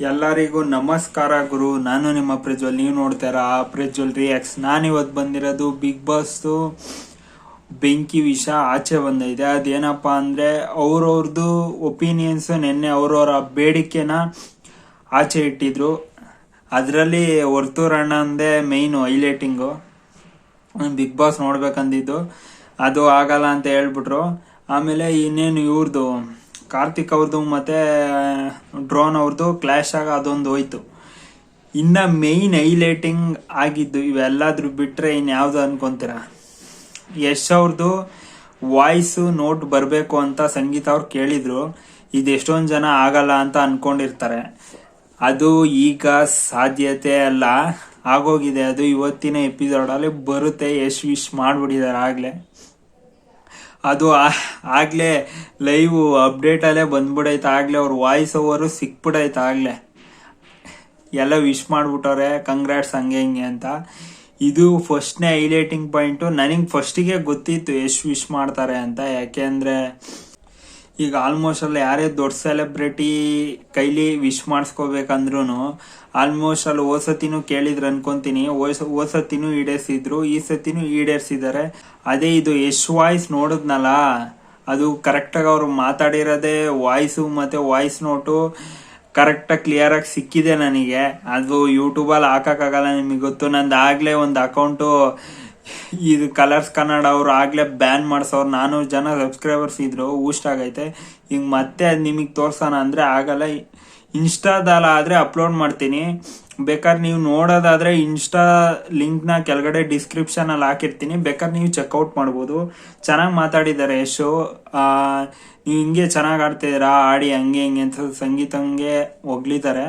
ಎಲ್ಲರಿಗೂ ನಮಸ್ಕಾರ ಗುರು. ನಾನು ನಿಮ್ಮ ಪ್ರಜ್ವಲ್. ನೀವು ನೋಡ್ತಾರ ಆ ಪ್ರಜ್ವಲ್ ರಿಯಾಕ್ಸ್ ನಾನಿವತ್ತು ಬಂದಿರೋದು ಬಿಗ್ ಬಾಸ್ ಬೆಂಕಿ ವಿಷ ಆಚೆ ಬಂದೈತೆ ಅದೇನಪ್ಪ ಅಂದ್ರೆ ಅವ್ರವ್ರದ್ದು ಒಪಿನಿಯನ್ಸ್ ನಿನ್ನೆ ಅವ್ರವ್ರ ಬೇಡಿಕೆನ ಆಚೆ ಇಟ್ಟಿದ್ರು. ಅದರಲ್ಲಿ ವರ್ತೂರ್ ಅಂದೇ ಮೇಯ್ನು ಹೈಲೈಟಿಂಗು ಬಿಗ್ ಬಾಸ್ ನೋಡ್ಬೇಕಂದಿದ್ದು. ಅದು ಆಗಲ್ಲ ಅಂತ ಹೇಳ್ಬಿಟ್ರು. ಆಮೇಲೆ ಇನ್ನೇನು ಇವ್ರದ್ದು ಕಾರ್ತಿಕ್ ಅವ್ರದ್ದು ಮತ್ತೆ, ಡ್ರೋನ್ ಅವ್ರದ್ದು ಕ್ಲಾಶ್ ಆಗ ಅದೊಂದು ಹೋಯ್ತು. ಇನ್ನ ಮೇಯ್ನ್ ಹೈಲೈಟಿಂಗ್ ಆಗಿದ್ದು ಇವೆಲ್ಲಾದ್ರೂ ಬಿಟ್ರೆ ಇನ್ ಯಾವ್ದು ಅನ್ಕೊಂತೀರ? ಯಶ್ ಅವ್ರದ್ದು ವಾಯ್ಸ್ ನೋಟ್ ಬರಬೇಕು ಅಂತ ಸಂಗೀತ ಅವ್ರು ಕೇಳಿದ್ರು. ಇದು ಎಷ್ಟೊಂದು ಜನ ಆಗಲ್ಲ ಅಂತ ಅನ್ಕೊಂಡಿರ್ತಾರೆ. ಅದು ಈಗ ಸಾಧ್ಯತೆ ಅಲ್ಲ. ಆಗೋಗಿದೆ. ಅದು ಇವತ್ತಿನ ಎಪಿಸೋಡ್ ಅಲ್ಲಿ ಬರುತ್ತೆ. ಯಶ್ ವಿಶ್ ಮಾಡ್ಬಿಟ್ಟಿದ್ದಾರೆ ಆಗ್ಲೇ. ಅದು ಆಗಲೇ ಲೈವ್ ಅಪ್ಡೇಟ್ ಅಲ್ಲೇ ಬಂದ್ಬಿಡೈತೆ. ಆಗ್ಲೇ ಅವ್ರ ವಾಯ್ಸ್ ಓವರು ಸಿಕ್ಬಿಡೈತೆ ಆಗ್ಲೇ. ಎಲ್ಲ ವಿಶ್ ಮಾಡ್ಬಿಟ್ಟವ್ರೆ ಕಂಗ್ರಾಟ್ಸ್ ಹಂಗೆ ಹಿಂಗೆ ಅಂತ. ಇದು ಫಸ್ಟ್ನೇ ಹೈಲೈಟಿಂಗ್ ಪಾಯಿಂಟು ನನಗೆ ಫಸ್ಟಿಗೆ ಗೊತ್ತಿತ್ತು ಎಷ್ಟು ವಿಶ್ ಮಾಡ್ತಾರೆ ಅಂತ. ಯಾಕೆಂದ್ರೆ ಈಗ ಆಲ್ಮೋಸ್ಟ್ ಅಲ್ಲಿ ಯಾರೇ ದೊಡ್ಡ ಸೆಲೆಬ್ರಿಟಿ ಕೈಲಿ ವಿಶ್ ಮಾಡಿಸ್ಕೋಬೇಕಂದ್ರೂ ಆಲ್ಮೋಸ್ಟ್ ಅಲ್ಲಿ ಓಸತಿನೂ ಕೇಳಿದ್ರು ಅನ್ಕೊಂತೀನಿ. ಓಸತಿನೂ ಈಡೇರಿಸಿದ್ರು. ಈ ಸತಿನೂ ಈಡೇರಿಸಿದ್ದಾರೆ ಅದೇ ಇದು ಯಶ್ ವಾಯ್ಸ್ ನೋಡಿದ್ನಲ್ಲ? ಅದು ಕರೆಕ್ಟಾಗಿ ಅವರು ಮಾತಾಡಿರೋದೇ ವಾಯ್ಸು ಮತ್ತೆ ವಾಯ್ಸ್ ನೋಟು ಕರೆಕ್ಟಾಗಿ ಕ್ಲಿಯರ್ ಆಗಿ ಸಿಕ್ಕಿದೆ ನನಗೆ. ಅದು ಯೂಟ್ಯೂಬಲ್ಲಿ ಹಾಕೋಕ್ಕಾಗಲ್ಲ ನಿಮಗೆ ಗೊತ್ತು. ನಂದು ಆಗಲೇ ಒಂದು ಅಕೌಂಟು ಇದು ಕಲರ್ಸ್ ಕನ್ನಡ ಅವ್ರು ಆಗ್ಲೇ ಬ್ಯಾನ್ ಮಾಡಿಸೋರು. ನಾನು ಜನ ಸಬ್ಸ್ಕ್ರೈಬರ್ಸ್ ಇದ್ರು ಊಸ್ಟ್ ಆಗೈತೆ. ಈಗ ಮತ್ತೆ ಅದು ನಿಮಗೆ ತೋರ್ಸೋಣ ಅಂದ್ರೆ ಆಗಲ್ಲ. ಇನ್ಸ್ಟಾದಲ್ಲ ಆದ್ರೆ ಅಪ್ಲೋಡ್ ಮಾಡ್ತೀನಿ. ಬೇಕಾದ್ರೆ ನೀವು ನೋಡೋದಾದ್ರೆ ಇನ್ಸ್ಟಾ ಲಿಂಕ್ನ ಕೆಳಗಡೆ ಡಿಸ್ಕ್ರಿಪ್ಷನ್ ಅಲ್ಲಿ ಹಾಕಿರ್ತೀನಿ. ಬೇಕಾದ್ರೆ ನೀವು ಚೆಕ್ಔಟ್ ಮಾಡ್ಬೋದು. ಚೆನ್ನಾಗಿ ಮಾತಾಡಿದ್ದಾರೆ ಯಶು. ನೀವು ಹಿಂಗೆ ಚೆನ್ನಾಗಿ ಆಡ್ತಿದ್ದೀರಾ? ಆಡಿ ಹಂಗೆ ಹಿಂಗೆ ಅಂತ ಸಂಗೀತಂಗೆ ಹೊಗಳಿದ್ದಾರೆ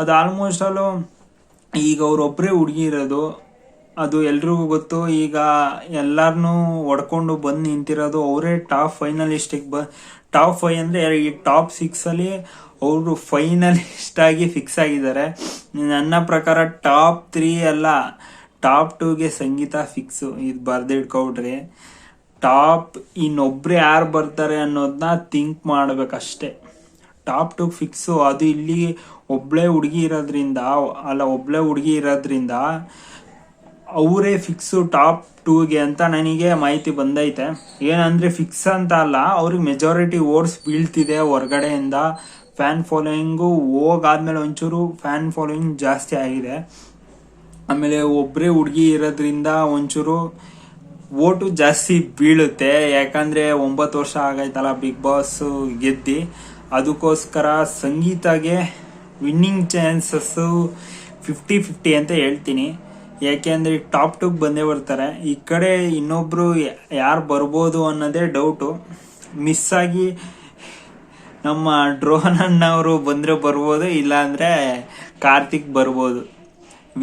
ಅದು ಆಲ್ಮೋಸ್ಟ್ ಅಲ್ಲೂ ಈಗ ಅವ್ರೊಬ್ಬರೇ ಹುಡುಗಿ ಇರೋದು. ಅದು ಎಲ್ರಿಗೂ ಗೊತ್ತು. ಈಗ ಎಲ್ಲರನ್ನೂ ಹೊಡ್ಕೊಂಡು ಬಂದು ನಿಂತಿರೋದು ಅವರೇ ಟಾಪ್ ಫೈನಲಿಸ್ಟಿಗೆ ಬ ಟಾಪ್ ಫೈ ಅಂದರೆ ಈ ಟಾಪ್ ಸಿಕ್ಸಲ್ಲಿ ಅವರು ಫೈನಲಿಸ್ಟ್ ಆಗಿ ಫಿಕ್ಸ್ ಆಗಿದ್ದಾರೆ. ನನ್ನ ಪ್ರಕಾರ ಟಾಪ್ ತ್ರೀ ಅಲ್ಲ ಟಾಪ್ ಟೂಗೆ ಸಂಗೀತ ಫಿಕ್ಸು ಇದು ಬರ್ದಿಟ್ಕೊಬಿಡ್ರಿ ಟಾಪ್ ಇನ್ನೊಬ್ರು ಯಾರು ಬರ್ತಾರೆ ಅನ್ನೋದನ್ನ ಥಿಂಕ್ ಮಾಡ್ಬೇಕಷ್ಟೇ. ಟಾಪ್ ಟು ಫಿಕ್ಸು ಅದು ಇಲ್ಲಿ ಒಬ್ಳೆ ಹುಡುಗಿ ಇರೋದ್ರಿಂದ, ಅಲ್ಲ ಒಬ್ಳೆ ಹುಡುಗಿ ಇರೋದ್ರಿಂದ ಅವರೇ ಫಿಕ್ಸು ಟಾಪ್ ಟೂಗೆ ಅಂತ ನನಗೆ ಮಾಹಿತಿ ಬಂದೈತೆ. ಏನಂದ್ರೆ ಫಿಕ್ಸ್ ಅಂತ ಅಲ್ಲ, ಅವ್ರಿಗೆ ಮೆಜಾರಿಟಿ ಓಟ್ಸ್ ಬೀಳ್ತಿದೆ ಹೊರಗಡೆಯಿಂದ. ಫ್ಯಾನ್ ಫಾಲೋಯಿಂಗು ಹೋಗಾದ್ಮೇಲೆ ಒಂಚೂರು ಫ್ಯಾನ್ ಫಾಲೋಯಿಂಗ್ ಜಾಸ್ತಿ ಆಗಿದೆ. ಆಮೇಲೆ ಒಬ್ಬರೇ ಹುಡುಗಿ ಇರೋದ್ರಿಂದ ಒಂಚೂರು ಓಟು ಜಾಸ್ತಿ ಬೀಳುತ್ತೆ. ಯಾಕಂದ್ರೆ ಒಂಬತ್ತು ವರ್ಷ ಆಗೈತಲ್ಲ ಬಿಗ್ ಬಾಸ್ ಗೆದ್ದು. ಅದಕ್ಕೋಸ್ಕರ ಸಂಗೀತಗೆ ವಿನ್ನಿಂಗ್ ಚಾನ್ಸಸ್ಸು ಫಿಫ್ಟಿ ಫಿಫ್ಟಿ ಅಂತ ಹೇಳ್ತೀನಿ. ಯಾಕೆಂದ್ರೆ ಟಾಪ್ ಟುಗೆ ಬಂದೇ ಬರ್ತಾರೆ. ಈ ಕಡೆ ಇನ್ನೊಬ್ರು ಯಾರು ಬರ್ಬೋದು ಅನ್ನೋದೇ ಡೌಟು ಮಿಸ್ ಆಗಿ ನಮ್ಮ ಡ್ರೋನ್ ಅಣ್ಣವರು ಬಂದ್ರೆ ಬರ್ಬೋದು, ಇಲ್ಲಾಂದರೆ ಕಾರ್ತಿಕ್ ಬರ್ಬೋದು.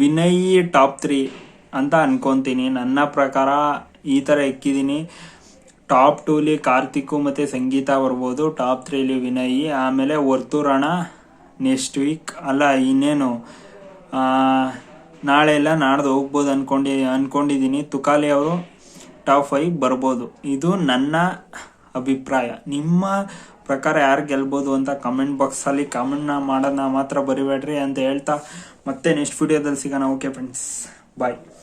ವಿನಯ್ ಟಾಪ್ ತ್ರೀ ಅಂತ ಅನ್ಕೊಂತೀನಿ. ನನ್ನ ಪ್ರಕಾರ ಈ ಥರ ಎಕ್ಕಿದ್ದೀನಿ. ಟಾಪ್ ಟೂಲಿ ಕಾರ್ತಿಕ್ ಮತ್ತೆ ಸಂಗೀತ ಬರ್ಬೋದು ಟಾಪ್ ತ್ರೀಲಿ ವಿನಯ್, ಆಮೇಲೆ ವರ್ತೂರಣ ನೆಕ್ಸ್ಟ್ ವೀಕ್ ಅಲ್ಲ, ಇನ್ನೇನು? ನಾಳೆ ಎಲ್ಲ ನಾಡ್ದು ಹೋಗ್ಬೋದು ಅನ್ಕೊಂಡಿ ಅನ್ಕೊಂಡಿದ್ದೀನಿ ತುಕಾಲಿ ಅವರು ಟಾಪ್ ಫೈವ್ ಬರ್ಬೋದು. ಇದು ನನ್ನ ಅಭಿಪ್ರಾಯ. ನಿಮ್ಮ ಪ್ರಕಾರ ಯಾರು ಗೆಲ್ಬೋದು ಅಂತ ಕಮೆಂಟ್ ಬಾಕ್ಸಲ್ಲಿ ಕಮೆಂಟ್ನ ಮಾಡೋದನ್ನ ಮಾತ್ರ ಬರಿಬೇಡ್ರಿ ಅಂತ ಹೇಳ್ತಾ ಮತ್ತೆ ನೆಕ್ಸ್ಟ್ ವಿಡಿಯೋದಲ್ಲಿ ಸಿಗೋಣ. Okay friends bye